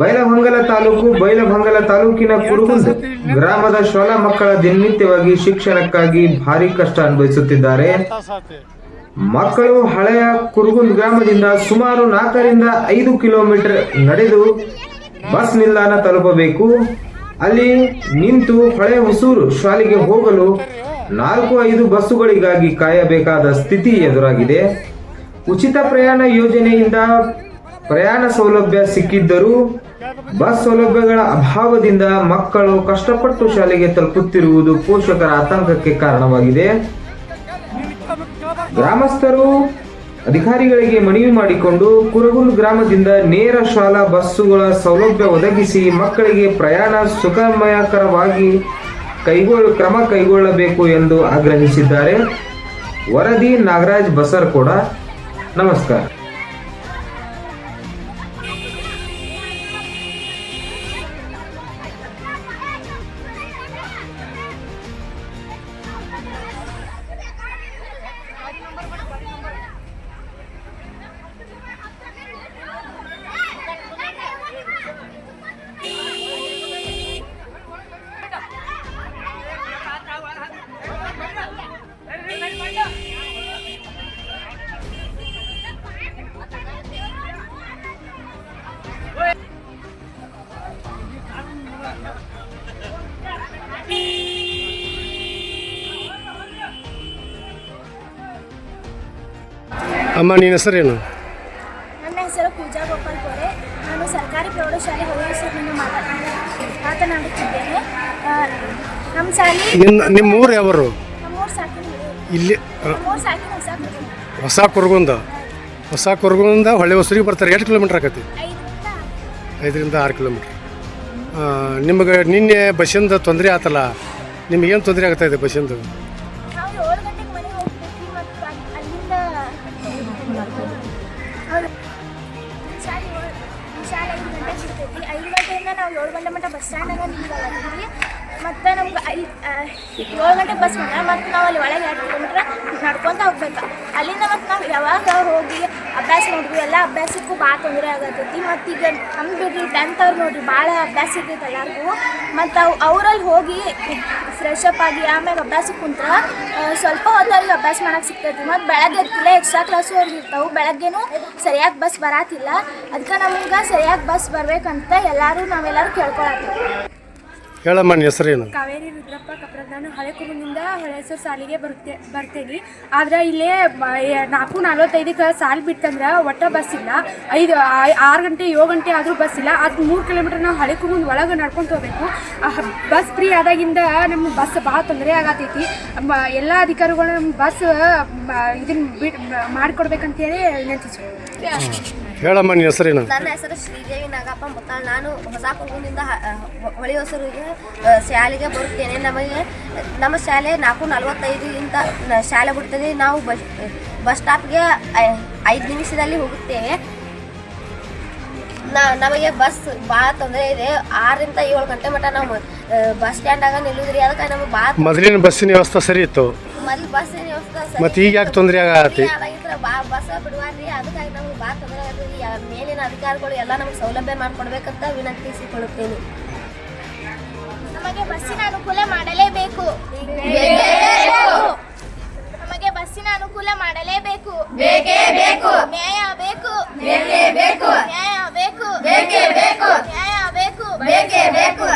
ಬೈಲಹೊಂಗಲ ತಾಲೂಕು, ಬೈಲಹೊಂಗಲ ತಾಲೂಕಿನ ಕುರುಗುಂದ ಗ್ರಾಮದ ಶಾಲಾ ಮಕ್ಕಳ ದಿನನಿತ್ಯವಾಗಿ ಶಿಕ್ಷಣಕ್ಕಾಗಿ ಭಾರಿ ಕಷ್ಟ ಅನುಭವಿಸುತ್ತಿದ್ದಾರೆ. ಮಕ್ಕಳು ಹಳೆಯ ಕುರುಗುಂದ್ ಗ್ರಾಮದಿಂದ ಸುಮಾರು ನಾಲ್ಕರಿಂದ ಐದು ಕಿಲೋಮೀಟರ್ ನಡೆದು ಬಸ್ ನಿಲ್ದಾಣ ತಲುಪಬೇಕು. ಅಲ್ಲಿ ನಿಂತು ಹಳೆ ಹೊಸೂರು ಶಾಲೆಗೆ ಹೋಗಲು ನಾಲ್ಕು ಐದು ಬಸ್ಸುಗಳಿಗಾಗಿ ಕಾಯಬೇಕಾದ ಸ್ಥಿತಿ ಎದುರಾಗಿದೆ. ಉಚಿತ ಪ್ರಯಾಣ ಯೋಜನೆಯಿಂದ ಪ್ರಯಾಣ ಸೌಲಭ್ಯ ಸಿಕ್ಕಿದ್ದರೂ ಬಸ್ ಸೌಲಭ್ಯಗಳ ಅಭಾವದಿಂದ ಮಕ್ಕಳು ಕಷ್ಟಪಟ್ಟು ಶಾಲೆಗೆ ತಲುಪುತ್ತಿರುವುದು ಪೋಷಕರ ಆತಂಕಕ್ಕೆ ಕಾರಣವಾಗಿದೆ. ಗ್ರಾಮಸ್ಥರು ಅಧಿಕಾರಿಗಳಿಗೆ ಮನವಿ ಮಾಡಿಕೊಂಡು ಕುರಗುಲ್ ಗ್ರಾಮದಿಂದ ನೇರ ಶಾಲಾ ಬಸ್ಸುಗಳ ಸೌಲಭ್ಯ ಒದಗಿಸಿ ಮಕ್ಕಳಿಗೆ ಪ್ರಯಾಣ ಸುಖಮಯಕರವಾಗಿ ಕೈಗೊಳ್ಳ ಕ್ರಮ ಕೈಗೊಳ್ಳಬೇಕು ಎಂದು ಆಗ್ರಹಿಸಿದ್ದಾರೆ. ವರದಿ ನಾಗರಾಜ್ ಬಸರ್ಕೋಡ, ನಮಸ್ಕಾರ. ಅಮ್ಮ ನಿನ್ನ ಹೆಸರೇನು? ನನ್ನ ಹೆಸರು ಪೂಜಾ ಗೋಪಾಲ್ ಕೋರೆ. ನಾನು ಸರ್ಕಾರಿ ಪ್ರೌಢಶಾಲೆ ಹೊಳೆಸೂರಿನಿಂದ ಮಾತನಾಡ ಮಾತನಾಡುತ್ತಿದ್ದೇನೆ. ನಮ್ಮ ಶಾಲೆ ನಿನ್ನ ನಿಮ್ಮ ಊರು ಯಾವರು? ನಮ್ಮೂರು ಸಾಕಿನ ಇಲ್ಲಿ ಅ, ನಮ್ಮೂರು ಸಾಕಿನ ಹೊಸ ಕೊರಗುಂದ ಹೊಸ ಕುರ್ಗುಂದ. ಹೊಸ ಕುರ್ಗುಂದ ಹೊಳೆ ಹೊಸರಿಗೆ ಬರ್ತಾರೆ. ಎಷ್ಟು ಕಿಲೋಮೀಟರ್ ಆಗತ್ತೆ ಐದರಿಂದ ಐದರಿಂದ ಆರು ಕಿಲೋಮೀಟ್ರ್. ನಿಮಗೆ ನಿನ್ನೆ ಬಸ್ಸಿಂದ ತೊಂದರೆ ಆತಲ್ಲ? ನಿಮಗೇನು ತೊಂದರೆ ಆಗ್ತಾ ಇದೆ ಬಸ್ಸಿಂದ? ಐದು ಗಂಟೆಗೆ ಐದು ಗಂಟೆಯಿಂದ ನಾವು ಏಳು ಗಂಟೆ ಮಟ್ಟ ಬಸ್ ಸ್ಟ್ಯಾಂಡಾಗ ನಿಂತ್ಕೊಳ್ಳತ್ತೀವಿ ಮತ್ತು ನಮ್ಗೆ ಐದು ಏಳು ಗಂಟೆಗೆ ಬಸ್ ಬಂದ ಮತ್ತು ನಾವು ಅಲ್ಲಿ ಒಳಗೆ ಎರಡು ಕಿಲೋಮೀಟ್ರ್ ನಡ್ಕೊತ ಹೋಗ್ಬೇಕು. ಅಲ್ಲಿಂದ ಮತ್ತು ನಾವು ಯಾವಾಗ ಹೋಗಿ ಅಭ್ಯಾಸ ನೋಡಿದ್ವಿ, ಎಲ್ಲ ಅಭ್ಯಾಸಕ್ಕೂ ಭಾಳ ತೊಂದರೆ ಆಗತ್ತೈತಿ ಮತ್ತು ಈಗ ನಮ್ಮ ಬಿಡ್ರಿ ಟೆಂತ್ ಅವ್ರು ನೋಡ್ರಿ ಭಾಳ ಅಭ್ಯಾಸ ಇರ್ತೈತೆ ಎಲ್ಲರಿಗೂ. ಮತ್ತು ಅವು ಅವರಲ್ಲಿ ಹೋಗಿ ಫ್ರೆಶ್ ಅಪ್ ಆಗಿ ಆಮೇಲೆ ಅಭ್ಯಾಸಕ್ಕೆ ಕುಂತ್ರ ಸ್ವಲ್ಪ ಹೊತ್ತವ್ರಿಗೆ ಅಭ್ಯಾಸ ಮಾಡಕ್ಕೆ ಸಿಗ್ತೈತಿ. ಮತ್ತು ಬೆಳಗ್ಗೆ ಇರ್ತಿಲ್ಲ ಎಕ್ಸ್ಟ್ರಾ ಕ್ಲಾಸು ಅವ್ರಿಗೆ ಇರ್ತಾವೆ. ಬೆಳಗ್ಗೆನೂ ಸರಿಯಾಗಿ ಬಸ್ ಬರಾತಿಲ್ಲ. ಅದಕ್ಕೆ ನಮ್ಗೆ ಸರಿಯಾಗಿ ಬಸ್ ಬರಬೇಕಂತ ಎಲ್ಲರೂ ನಾವೆಲ್ಲರೂ ಕೇಳ್ಕೊಳತ್ತೀವಿ ಹೇಳಮ್ಮ ನಿನ್ನ ಹೆಸರೇನು ಕಾವೇರಿ ರುದ್ರಪ್ಪ ಕಪ್ರದ ನಾನು ಹಳೆ ಕುರುನಿಂದ ಹೊಳೆಸೂರು ಸಾಲಿಗೆ ಬರುತ್ತೆ, ಬರ್ತೇನೆ. ಆದ್ರೆ ಇಲ್ಲೇ ನಾಲ್ಕು ನಲ್ವತ್ತೈದಕ್ಕೆ ಸಾಲು ಬಿಟ್ಟಂದ್ರೆ ಒಟ್ಟ ಬಸ್ ಇಲ್ಲ. ಐದು ಆರು ಗಂಟೆ, ಏಳು ಗಂಟೆ ಆದರೂ ಬಸ್ ಇಲ್ಲ. ಅದು ಮೂರು ಕಿಲೋಮೀಟರ್ ನಾವು ಹಳೆ ಕುರುನ್ ಒಳಗೆ ನಡ್ಕೊಂಡು ಹೋಗ್ಬೇಕು. ಬಸ್ ಫ್ರೀ ಆದಾಗಿಂದ ನಮ್ಮ ಬಸ್ ಭಾಳ ತೊಂದರೆ ಆಗತೈತಿ. ಎಲ್ಲಾ ಅಧಿಕಾರಿಗಳು ನಮ್ಮ ಬಸ್ ಇದನ್ನ ಬಿಡ್ ಮಾಡಿಕೊಡ್ಬೇಕಂತೇಳಿ ವಿನಂತಿಸ್ತೀವಿ ಹೇಳಮ್ಮ ನಿನ್ನ ಹೆಸರೇನು? ನನ್ನ ಹೆಸರು ಶ್ರೀದೇವಿ ನಾಗಪ್ಪ ಮುತ್ತಾಳ್. ನಾನು ಹೊಸ ಕುರುಗುಂದಿಂದ ಹೊಳಿ ಹೊಸರಿಗೆ ಶಾಲೆಗೆ ಬರುತ್ತೇನೆ. ನಮಗೆ ನಮ್ಮ ಶಾಲೆ ನಾಲ್ಕು ನಲವತ್ತೈದು ಇಂತ ಶಾಲೆ ಬಿಡ್ತದೆ ನಾವು ಬಸ್ ಬಸ್ ಸ್ಟಾಪ್ಗೆ ಐದು ನಿಮಿಷದಲ್ಲಿ ಹೋಗುತ್ತೇವೆ. ನಮಗೆ ಬಸ್ ಭಾಳ ತೊಂದರೆ ಇದೆ. ಆರರಿಂದ ಏಳು ಗಂಟೆ ಮಟ್ಟ ನಾವು ಬಸ್ ಸ್ಟ್ಯಾಂಡಾಗ ನಿಲ್ಲುದ್ರಿ ಅದಕ್ಕೆ ನಮಗೆ ಭಾಳ ಮೊದಲಿನ ಬಸ್ಸಿನ ವ್ಯವಸ್ಥೆ ಸರಿ ಇತ್ತು. ಮೊದಲು ಬಸ್ಸಿನ ವ್ಯವಸ್ಥೆ ಮತ್ತೆ ಈಗ ಯಾಕೆ ತೊಂದರೆ ಆಗತ್ತೆ ಅದಾಗಿದ್ರೆ ಬಾ ಬಸ್ ಬಿಡುವಾರ್ರಿ ಅದಕ್ಕಾಗಿ ನಮ್ಗೆ ಭಾಳ ತೊಂದರೆ ಆಗ್ರಿ ಮೇಲಿನ ಅಧಿಕಾರಿಗಳು ಎಲ್ಲ ನಮ್ಗೆ ಸೌಲಭ್ಯ ಮಾಡಿಕೊಡ್ಬೇಕಂತ ವಿನಂತಿಸಿಕೊಳ್ಳುತ್ತೇನೆ. ನಮಗೆ ಬಸ್ಸಿನ ಅನುಕೂಲ ಮಾಡಲೇಬೇಕು. ನಮಗೆ ಬಸ್ಸಿನ ಅನುಕೂಲ ಮಾಡಲೇಬೇಕು. ಬೇಕೇ ಬೇಕು ನ್ಯಾಯ ಬೇಕು ಬೇಕೇ ಬೇಕು. ನ್ಯಾಯ ಬೇಕು. ಬೇಕೇ ಬೇಕು. ನ್ಯಾಯ ಬೇಕು. ಬೇಕೇ ಬೇಕು. ನ್ಯಾಯ ಬೇಕು. ಬೇಕೇ ಬೇಕು.